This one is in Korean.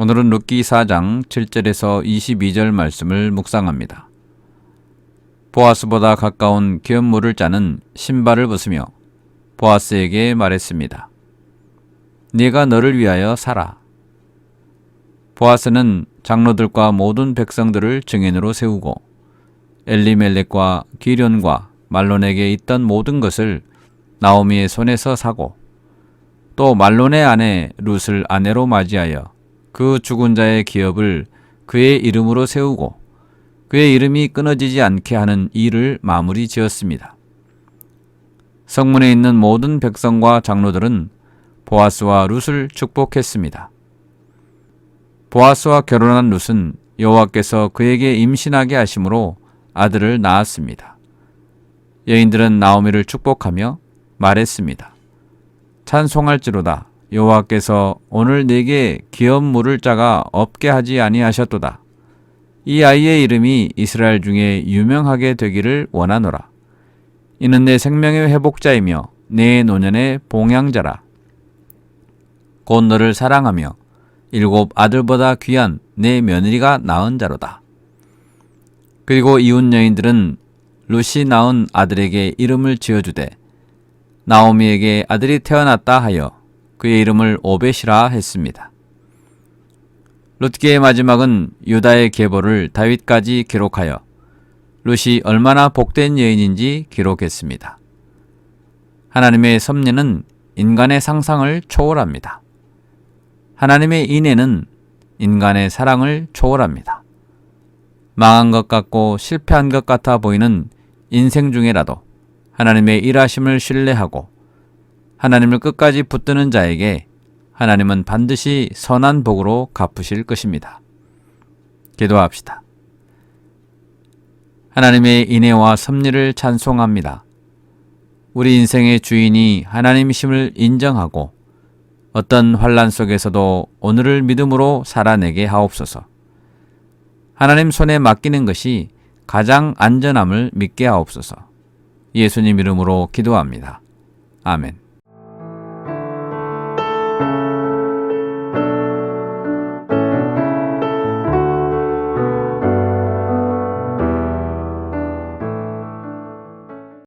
오늘은 룻기 4장 7절에서 22절 말씀을 묵상합니다. 보아스보다 가까운 기업물을 짜는 신발을 벗으며 보아스에게 말했습니다. 네가 너를 위하여 살아. 보아스는 장로들과 모든 백성들을 증인으로 세우고 엘리멜렉과 기련과 말론에게 있던 모든 것을 나오미의 손에서 사고 또 말론의 아내 룻을 아내로 맞이하여 그 죽은 자의 기업을 그의 이름으로 세우고 그의 이름이 끊어지지 않게 하는 일을 마무리 지었습니다. 성문에 있는 모든 백성과 장로들은 보아스와 룻을 축복했습니다. 보아스와 결혼한 룻은 여호와께서 그에게 임신하게 하심으로 아들을 낳았습니다. 여인들은 나오미를 축복하며 말했습니다. 찬송할지로다 여호와께서 오늘 내게 기업 물을 자가 없게 하지 아니하셨도다. 이 아이의 이름이 이스라엘 중에 유명하게 되기를 원하노라. 이는 내 생명의 회복자이며 내 노년의 봉양자라. 곧 너를 사랑하며 일곱 아들보다 귀한 내 며느리가 낳은 자로다. 그리고 이웃 여인들은 루시 낳은 아들에게 이름을 지어주되 나오미에게 아들이 태어났다 하여 그의 이름을 오벳이라 했습니다. 룻기의 마지막은 유다의 계보를 다윗까지 기록하여 룻이 얼마나 복된 여인인지 기록했습니다. 하나님의 섭리는 인간의 상상을 초월합니다. 하나님의 인애는 인간의 사랑을 초월합니다. 망한 것 같고 실패한 것 같아 보이는 인생 중에라도 하나님의 일하심을 신뢰하고 하나님을 끝까지 붙드는 자에게 하나님은 반드시 선한 복으로 갚으실 것입니다. 기도합시다. 하나님의 인애와 섭리를 찬송합니다. 우리 인생의 주인이 하나님이심을 인정하고 어떤 환란 속에서도 오늘을 믿음으로 살아내게 하옵소서. 하나님 손에 맡기는 것이 가장 안전함을 믿게 하옵소서. 예수님 이름으로 기도합니다. 아멘.